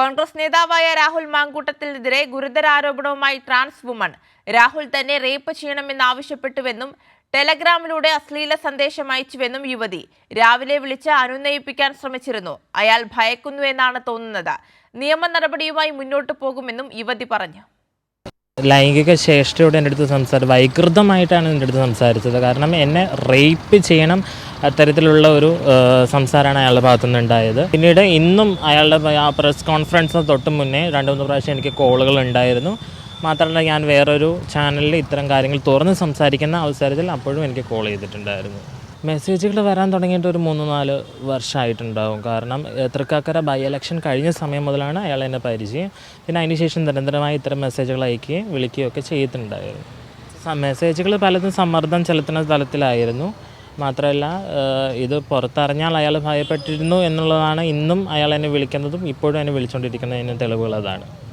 കോൺഗ്രസ് നേതാവായ രാഹുൽ മാങ്കൂട്ടത്തിനെതിരെ ഗുരുതര ആരോപണവുമായി ട്രാൻസ് വുമൺ. രാഹുൽ തന്നെ റേപ്പ് ചെയ്യണമെന്ന് ചെയ്യണമെന്നാവശ്യപ്പെട്ടുവെന്നും ടെലഗ്രാമിലൂടെ അശ്ലീല സന്ദേശം അയച്ചുവെന്നും യുവതി. രാവിലെ വിളിച്ച് അനുനയിപ്പിക്കാൻ ശ്രമിച്ചിരുന്നു. അയാൾ ഭയക്കുന്നുവെന്നാണ് തോന്നുന്നത്. നിയമ നടപടിയുമായി മുന്നോട്ടു പോകുമെന്നും യുവതി പറഞ്ഞു. ലൈംഗിക ചേഷ്ടയോട് എന്റെ അടുത്ത് സംസാരിച്ചത് വൈകൃതമായിട്ടാണ് എന്റെ അടുത്ത് സംസാരിച്ചത്. കാരണം എന്നെ റേപ്പ് ചെയ്യണം അത്തരത്തിലുള്ള ഒരു സംസാരമാണ് അയാളുടെ ഭാഗത്തു നിന്നുണ്ടായത് പിന്നീട് ഇന്നും അയാളുടെ ആ പ്രസ് കോൺഫറൻസിന് തൊട്ട് മുന്നേ രണ്ട് മൂന്ന് പ്രാവശ്യം എനിക്ക് കോളുകൾ ഉണ്ടായിരുന്നു. മാത്രമല്ല ഞാൻ വേറൊരു ചാനലിൽ ഇത്തരം കാര്യങ്ങൾ തുറന്ന് സംസാരിക്കുന്ന അവസരത്തിൽ അപ്പോഴും എനിക്ക് കോൾ ചെയ്തിട്ടുണ്ടായിരുന്നു. മെസ്സേജുകൾ വരാൻ തുടങ്ങിയിട്ട് ഒരു മൂന്ന് നാല് വർഷമായിട്ടുണ്ടാവും. കാരണം തൃക്കാക്കര ബൈ എലക്ഷൻ കഴിഞ്ഞ സമയം മുതലാണ് അയാൾ എന്നെ പരിചയം. പിന്നെ അതിനുശേഷം നിരന്തരമായി ഇത്തരം മെസ്സേജുകൾ അയക്കുകയും വിളിക്കുകയും ഒക്കെ ചെയ്തിട്ടുണ്ടായിരുന്നു. മെസ്സേജുകൾ പലതും സമ്മർദ്ദം ചെലുത്തുന്ന തലത്തിലായിരുന്നു. മാത്രമല്ല ഇത് പുറത്തറിഞ്ഞാൽ അയാൾ ഭയപ്പെട്ടിരുന്നു എന്നുള്ളതാണ് ഇന്നും അയാൾ എന്നെ വിളിക്കുന്നതും ഇപ്പോഴും എന്നെ വിളിച്ചുകൊണ്ടിരിക്കുന്നതിന് തെളിവുകൾ അതാണ്.